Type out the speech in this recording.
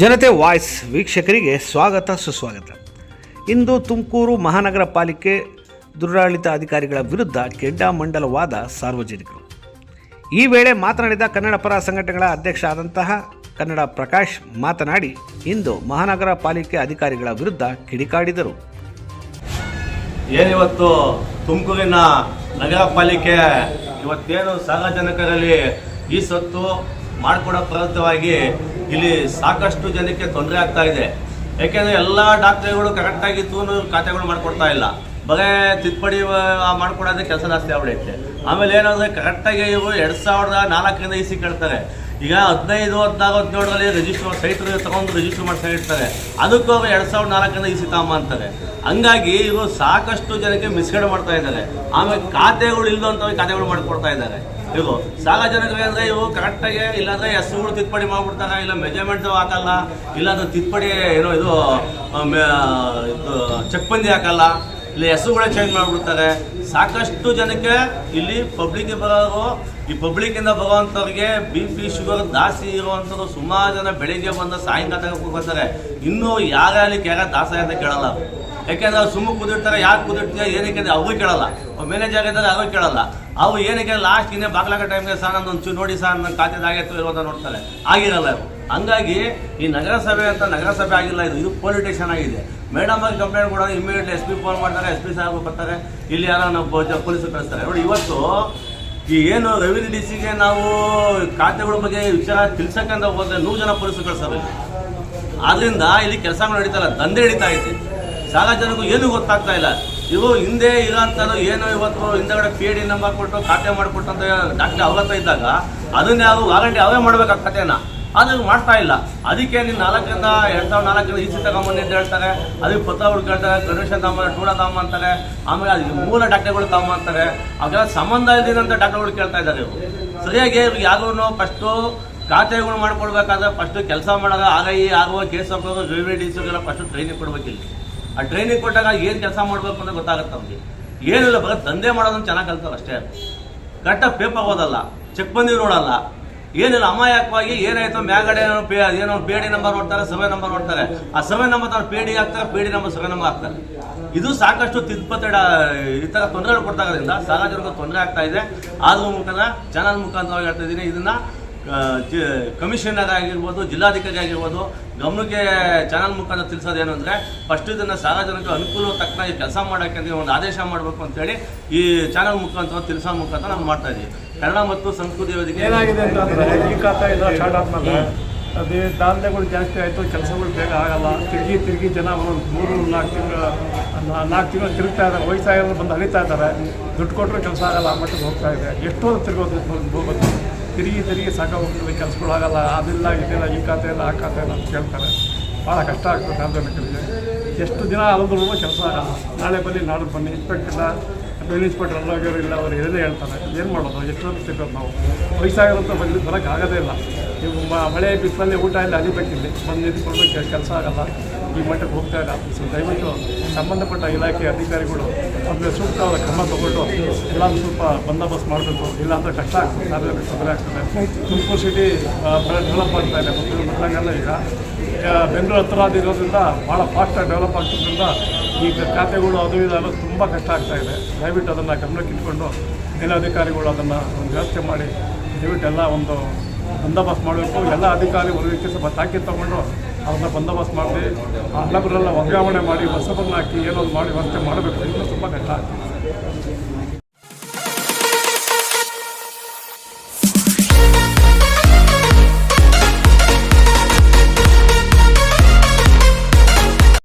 ಜನತೆ ವಾಯ್ಸ್ ವೀಕ್ಷಕರಿಗೆ ಸ್ವಾಗತ, ಸುಸ್ವಾಗತ. ಇಂದು ತುಮಕೂರು ಮಹಾನಗರ ಪಾಲಿಕೆ ದುರಾಡಳಿತ ಅಧಿಕಾರಿಗಳ ವಿರುದ್ಧ ಕೆಂಡಾಮಂಡಲವಾದ ಸಾರ್ವಜನಿಕರು. ಈ ವೇಳೆ ಮಾತನಾಡಿದ ಕನ್ನಡ ಪರ ಸಂಘಟನೆಗಳ ಅಧ್ಯಕ್ಷ ಆದಂತಹ ಕನ್ನಡ ಪ್ರಕಾಶ್ ಮಾತನಾಡಿ, ಇಂದು ಮಹಾನಗರ ಪಾಲಿಕೆ ಅಧಿಕಾರಿಗಳ ವಿರುದ್ಧ ಕಿಡಿಕಾಡಿದರು. ಏನಿವತ್ತು ತುಮಕೂರಿನ ನಗರ ಪಾಲಿಕೆ ಇವತ್ತೇನು ಸಾರ್ವಜನಿಕರಲ್ಲಿ ಈ ಸೊತ್ತು ಮಾಡಿಕೊಡೋ ಪ್ರಯತ್ನವಾಗಿ ಇಲ್ಲಿ ಸಾಕಷ್ಟು ಜನಕ್ಕೆ ತೊಂದರೆ ಆಗ್ತಾ ಇದೆ. ಯಾಕೆಂದರೆ ಎಲ್ಲ ಡಾಕ್ಟರ್ಗಳು ಕರೆಕ್ಟಾಗಿ ತೂನು ಖಾತೆಗಳು ಮಾಡಿಕೊಡ್ತಾ ಇಲ್ಲ. ಬರೇ ತಿದ್ದುಪಡಿ ಮಾಡ್ಕೊಡೋದೇ ಕೆಲಸ ಜಾಸ್ತಿ ಆಗ್ಬಿಡೈತೆ. ಆಮೇಲೆ ಏನಂದರೆ ಕರೆಕ್ಟಾಗಿ ಇವು ಎರಡು ಸಾವಿರದ ನಾಲ್ಕರಿಂದ ಇಸಿ ಕೇಳ್ತಾರೆ ಈಗ ಹದಿನೈದು, ಹದಿನಾರು, ಹದಿನೇಳರಲ್ಲಿ ರಿಜಿಸ್ಟರ್ ಸೈಟ್ ತಗೊಂಡು ರಿಜಿಸ್ಟರ್ ಮಾಡ್ತಾ ಇರ್ತಾರೆ ಅದಕ್ಕೂ ಅವ್ರು ಎರಡು ಸಾವಿರದ ನಾಲ್ಕರಿಂದ ಇಸಿ ತಾಮ ಅಂತಾರೆ ಹಂಗಾಗಿ ಇವರು ಸಾಕಷ್ಟು ಜನಕ್ಕೆ ಮಿಸ್ಗೈಡ್ ಮಾಡ್ತಾ ಇದ್ದಾರೆ. ಆಮೇಲೆ ಖಾತೆಗಳು ಇಲ್ಲದಂಥವ್ರಿಗೆ ಖಾತೆಗಳು ಮಾಡಿಕೊಡ್ತಾ ಇದ್ದಾರೆ. ಇವು ಸಾರ್ವಜನಿಕರು ಅಂದರೆ ಇವು ಕರೆಕ್ಟಾಗಿ ಇಲ್ಲಾಂದ್ರೆ ಹೆಸರುಗಳು ತಿದ್ದುಪಡಿ ಮಾಡಿಬಿಡ್ತಾರೆ, ಇಲ್ಲ ಮೆಜರ್ಮೆಂಟ್ ಹಾಕಲ್ಲ, ಇಲ್ಲಾಂದ್ರೆ ತಿದ್ದುಪಡಿ ಏನೋ ಇದು ಚಕ್ಬಂದಿ ಇದು ಹಾಕಲ್ಲ, ಇಲ್ಲಿ ಹೆಸರುಗಳೇ ಚೇಂಜ್ ಮಾಡಿಬಿಡ್ತಾರೆ. ಸಾಕಷ್ಟು ಜನಕ್ಕೆ ಇಲ್ಲಿ ಪಬ್ಲಿಕ್ ಬರೋರು, ಈ ಪಬ್ಲಿಕ್ಕಿಂದ ಬರುವಂಥವ್ರಿಗೆ ಬಿ ಪಿ ಶುಗರ್ ದಾಸಿ ಇರುವಂಥದ್ದು ಸುಮಾರು ಜನ ಬೆಳಿಗ್ಗೆ ಬಂದ ಸಾಯಂಕಾಲ ಬರ್ತಾರೆ. ಇನ್ನೂ ಯಾರ್ಯಾರಿಗೆ ಯಾರ ದಾಸ ಅಂತ ಕೇಳಲ್ಲ. ಯಾಕೆಂದ್ರೆ ಅವ್ರು ಸುಮ್ಮನೆ ಕುದಿರ್ತಾರೆ, ಯಾಕೆ ಕುದಿರ್ತೀಯ, ಏನಕ್ಕೆ ಅಂದರೆ ಅವ್ರು ಕೇಳಲ್ಲ. ಮ್ಯಾನೇಜರ್ ಇದ್ದಾರೆ, ಅವ್ರು ಕೇಳಲ್ಲ. ಅವು ಏನಕ್ಕೆ ಲಾಸ್ಟ್ ಇನ್ನೇ ಬಾಗ್ಲಾಗ ಟೈಮ್ಗೆ ಸಹ ನಾನು ಒಂಚೂರು ನೋಡಿ ಸಹ ನನ್ನ ಖಾತೆದು ಇರೋದ ನೋಡ್ತಾರೆ. ಆಗಿರಲ್ಲ ಇವು ಹಂಗಾಗಿ ಈ ನಗರಸಭೆ ಅಂತ ನಗರಸಭೆ ಆಗಿಲ್ಲ ಇದು ಇದು ಪೊಲಿಟಿಷನ್ ಆಗಿದೆ. ಮೇಡಮ್ ಆಗಿ ಕಂಪ್ಲೇಂಟ್ ಕೊಡೋದು ಇಮಿಡಿಯೇಟ್ಲಿ ಎಸ್ ಪಿ ಫೋನ್ ಮಾಡ್ತಾರೆ ಎಸ್ ಪಿ ಸಾಹೇಬ್ ಬರ್ತಾರೆ. ಇಲ್ಲಿ ಯಾರೋ ನಾವು ಪೊಲೀಸರು ಕಳಿಸ್ತಾರೆ. ನೋಡಿ ಇವತ್ತು ಈ ಏನು ರೆವಿನ್ಯೂ ಡಿ ಸಿಗೆ ನಾವು ಖಾತೆಗಳ ಬಗ್ಗೆ ವಿಚಾರ ತಿಳ್ಸಕ್ಕಂತ ಹೋದ್ರೆ ನೂರು ಜನ ಪೊಲೀಸರು ಕಳಿಸ್ತಾರೆ ಆದ್ರಿಂದ ಇಲ್ಲಿ ಕೆಲಸ ನಡೀತಲ್ಲ ದಂಧೆ ಹಿಡಿತಾ ಐತೆ. ಸಾರ್ವಜನಿಕರು ಏನು ಗೊತ್ತಾಗ್ತಾ ಇಲ್ಲ. ಇವು ಹಿಂದೆ ಇರೋಂಥದ್ದು ಏನೋ ಇವತ್ತು ಹಿಂದೆಗಡೆ ಪಿ ಡಿ ನಂಬರ್ ಕೊಟ್ಟು ಖಾತೆ ಮಾಡಿಕೊಟ್ಟಂತ ಡಾಕ್ಟರ್ ಅವಗತ ಇದ್ದಾಗ ಅದನ್ನ ಯಾವ ವಾರಂಟಿ ಅವೇ ಮಾಡ್ಬೇಕು ಕಥೆನ ಅದು ಮಾಡ್ತಾ ಇಲ್ಲ. ಅದಕ್ಕೆ ನೀನು ನಾಲ್ಕರಿಂದ ಎರಡು ಸಾವಿರದ ನಾಲ್ಕರಿಂದ ಈಚೆ ತಗೊಂಬಂದು ಅಂತ ಹೇಳ್ತಾರೆ. ಅದಕ್ಕೆ ಪತ್ರ ಕೇಳ್ತಾರೆ ಕನ್ವೆನ್ಷನ್ ತಗೊಂಬ ಟೂಡ ತಗೊಂಬ ಅಂತಾರೆ. ಆಮೇಲೆ ಅದಕ್ಕೆ ಮೂಲ ಡಾಕ್ಟರ್ಗಳು ತಗೊಂಬ ಅಂತಾರೆ. ಅವೆಲ್ಲ ಸಂಬಂಧ ಇಲ್ದಿದಂಥ ಡಾಕ್ಟರ್ಗಳು ಕೇಳ್ತಾ ಇದ್ದಾರೆ ಇವರು. ಸರಿಯಾಗಿ ಇವ್ರಿಗೆ ಯಾರು ಫಸ್ಟು ಖಾತೆಗಳು ಮಾಡ್ಕೊಡ್ಬೇಕಾದ್ರೆ ಫಸ್ಟು ಕೆಲಸ ಮಾಡೋದು ಆಗ ಈ ಆಗುವ ಕೇಸ್ ಹಾಕೋದು revenue D first first training ಕೊಡ್ಬೇಕಿಲ್ಲ. ಆ ಟ್ರೈನಿಂಗ್ ಕೊಟ್ಟಾಗ ಏನು ಕೆಲಸ ಮಾಡಬೇಕು ಅಂತ ಗೊತ್ತಾಗುತ್ತೆ ಅವ್ರಿಗೆ ಏನಿಲ್ಲ ಬಗ್ಗೆ ದಂಧೆ ಮಾಡೋದನ್ನ ಚೆನ್ನಾಗಿ ಕಲ್ತಾರೆ ಅಷ್ಟೇ. ಕರೆಕ್ಟಾಗಿ ಪೇಪರ್ ಓದಲ್ಲ ಚೆಕ್ ಬಂದಿ ನೋಡಲ್ಲ. ಏನಿಲ್ಲ, ಅಮಾಯಕವಾಗಿ ಏನಾಯ್ತು ಮ್ಯಾಗಡೆ ಏನೋ ಪೇ ಏನೋ ಪೇಡಿ ನಂಬರ್ ನೋಡ್ತಾರೆ ಸಭೆ ನಂಬರ್ ನೋಡ್ತಾರೆ ಆ ಸಭೆ ನಂಬರ್ ತಾನು ಪೇಡಿ ಹಾಕ್ತಾರೆ, ಪೇಡಿ ನಂಬರ್ ಸಭೆ ನಂಬರ್ ಹಾಕ್ತಾರೆ. ಇದು ಸಾಕಷ್ಟು ತಿದ್ದುಪತ್ತಡ ಈ ಥರ ತೊಂದರೆಗಳು ಕೊಡ್ತಾಗೋದ್ರಿಂದ ಸಾರ್ವಜನಿಕ ತೊಂದರೆ ಆಗ್ತಾ ಇದೆ. ಆದ್ರ ಮುಖಾಂತರ ಚಾನಲ್ ಮುಖಾಂತರವಾಗಿ ಹೇಳ್ತಾ ಇದ್ದೀನಿ. ಇದನ್ನ ಕಮಿಷನರ್ ಆಗಿರ್ಬೋದು, ಜಿಲ್ಲಾಧಿಕಾರಿ ಆಗಿರ್ಬೋದು, ಗಮನಕ್ಕೆ ಚಾನಲ್ ಮುಖಾಂತರ ತಿಳಿಸೋದೇನು ಅಂದರೆ ಫಸ್ಟ್ ಇದನ್ನು ಸಾರ್ವಜನಿಕ ಅನುಕೂಲ ತಕ್ಕನಾಗಿ ಕೆಲಸ ಮಾಡೋಕ್ಕೆ ಒಂದು ಆದೇಶ ಮಾಡಬೇಕು ಅಂತೇಳಿ ಈ ಚಾನಲ್ ಮುಖಾಂತರ ತಿಳಿಸೋ ಮುಖಾಂತರ ನಾವು ಮಾಡ್ತಾ ಇದ್ದೀವಿ. ಕನ್ನಡ ಮತ್ತು ಸಂಸ್ಕೃತಿ ವೇದಿಕೆ ಏನಾಗಿದೆ ಅಂತಂದರೆ ಈ ಖಾತ ಎಲ್ಲ ಸ್ಟಾರ್ಟ್ ಆದ್ಮೇಲೆ ಅದೇ ದಾಂಧೆಗಳು ಜಾಸ್ತಿ ಆಯಿತು, ಕೆಲಸಗಳು ಬೇಗ ಆಗಲ್ಲ, ತಿರುಗಿ ತಿರುಗಿ ಜನ ಒಂದು ಮೂರು, ನಾಲ್ಕು ತಿಂಗಳು ನಾಲ್ಕು ತಿಂಗಳು ತಿರುಗ್ತಾ ಇದ್ದಾರೆ, ವಯಸ್ಸಾಗಿರೋರು ಬಂದು ಅಳಿತಾ ಇದ್ದಾರೆ, ದುಡ್ಡು ಕೊಟ್ಟರು ಕೆಲಸ ಆಗಲ್ಲ ಆ ಮಟ್ಟಕ್ಕೆ ಹೋಗ್ತಾ ಇದೆ. ಎಷ್ಟೋ ತಿರುಗೋದು ತಿರುಗಿ ತಿರುಗಿ ಸಾಕಾಗೋಗ್ತದೆ, ಕೆಲಸಗಳು ಆಗಲ್ಲ, ಅದಿಲ್ಲ ಇದಿಲ್ಲ ಈ ಖಾತೆ ಇಲ್ಲ ಆ ಖಾತೆ ಇಲ್ಲ ಅಂತ ಕೇಳ್ತಾರೆ. ಭಾಳ ಕಷ್ಟ ಆಗ್ತದೆ ಸಾರ್ವಜನಿಕರಿಗೆ ಎಷ್ಟು ದಿನ ಅಲ್ಲದ್ರೂ ಕೆಲಸ ಆಗಲ್ಲ. ನಾಳೆ ಬನ್ನಿ ನಾಳೆ ಬನ್ನಿ, ಇನ್ಸ್ಪೆಕ್ಟರ್ ಇಲ್ಲ ರೆವಿನ್ಯೂ ಇನ್ಸ್ಪೆಕ್ಟರ್ ಎಲ್ಲೋಗ್ಯವರು ಇಲ್ಲ, ಅವ್ರು ಹೇಳದೇ ಹೇಳ್ತಾರೆ. ಏನು ಮಾಡೋದು? ಎಷ್ಟೊಂದು ಸಿಗೋದು ನಾವು? ವಯಸ್ಸಾಗಿರೋಂಥ ಬಂದು ಬರೋಕ್ಕಾಗೋದೇ ಇಲ್ಲ. ನೀವು ಮಳೆ ಬಿಸಿಲಲ್ಲಿ ಊಟ ಇಲ್ಲ ಅಲಿಬೇಕಿಲ್ಲಿ ಬಂದು ಇದು ಕೊಡಬೇಕು ಕೆಲಸ ಆಗಲ್ಲ. ಈ ಮಟ್ಟಕ್ಕೆ ಹೋಗ್ತಾ ಇಲ್ಲ. ಸೊ ದಯವಿಟ್ಟು ಸಂಬಂಧಪಟ್ಟ ಇಲಾಖೆ ಅಧಿಕಾರಿಗಳು ಅವ್ರಿಗೆ ಸೂಕ್ತವಾದ ಕ್ರಮ ತಗೊಂಡು ಎಲ್ಲ ಸ್ವಲ್ಪ ಬಂದೋಬಸ್ತ್ ಮಾಡಬೇಕು. ಇಲ್ಲ ಅಂತ ಕಷ್ಟ ಆಗ್ತದೆ. ಸಾರ್ವಜನಿಕ ತೊಂದರೆ ಆಗ್ತದೆ. ತುಮಕೂರು ಸಿಟಿ ಡೆವಲಪ್ ಆಗ್ತಾ ಇದೆ. ಮೊದಲು ಮೊದಲಾಗೆಲ್ಲ ಈಗ ಬೆಂಗಳೂರು ಹತ್ರ ಅದಿರೋದ್ರಿಂದ ಭಾಳ ಫಾಸ್ಟಾಗಿ ಡೆವಲಪ್ ಆಗ್ತಿದ್ದರಿಂದ ಈಗ ಖಾತೆಗಳು ಅದು ಇದು ಅನ್ನೋದು ತುಂಬ ಕಷ್ಟ ಆಗ್ತಾ ಇದೆ. ದಯವಿಟ್ಟು ಅದನ್ನು ಗಮನಕ್ಕೆ ಇಟ್ಕೊಂಡು ಮೇಲಾಧಿಕಾರಿಗಳು ಅದನ್ನು ಒಂದು ವ್ಯವಸ್ಥೆ ಮಾಡಿ ದಯವಿಟ್ಟು ಎಲ್ಲ ಒಂದು ಬಂದೋಬಸ್ತ್ ಮಾಡಬೇಕು. ಎಲ್ಲ ಅಧಿಕಾರಿ ವರ್ಗಕ್ಕೆ ಸ್ವಲ್ಪ ತಾಕೀತು ತಗೊಂಡು ಅದನ್ನ ಬಂದೋಬಸ್ತ್ ಮಾಡಿ, ಆ ಹಲ್ಲಬರೆಲ್ಲ ವರ್ಗಾವಣೆ ಮಾಡಿ ಹೊಸಬರನ್ನ ಹಾಕಿ ಏನೋ ಮಾಡಿ ವ್ಯವಸ್ಥೆ ಮಾಡಬೇಕು. ಇನ್ನೂ ತುಂಬ ಕಷ್ಟ.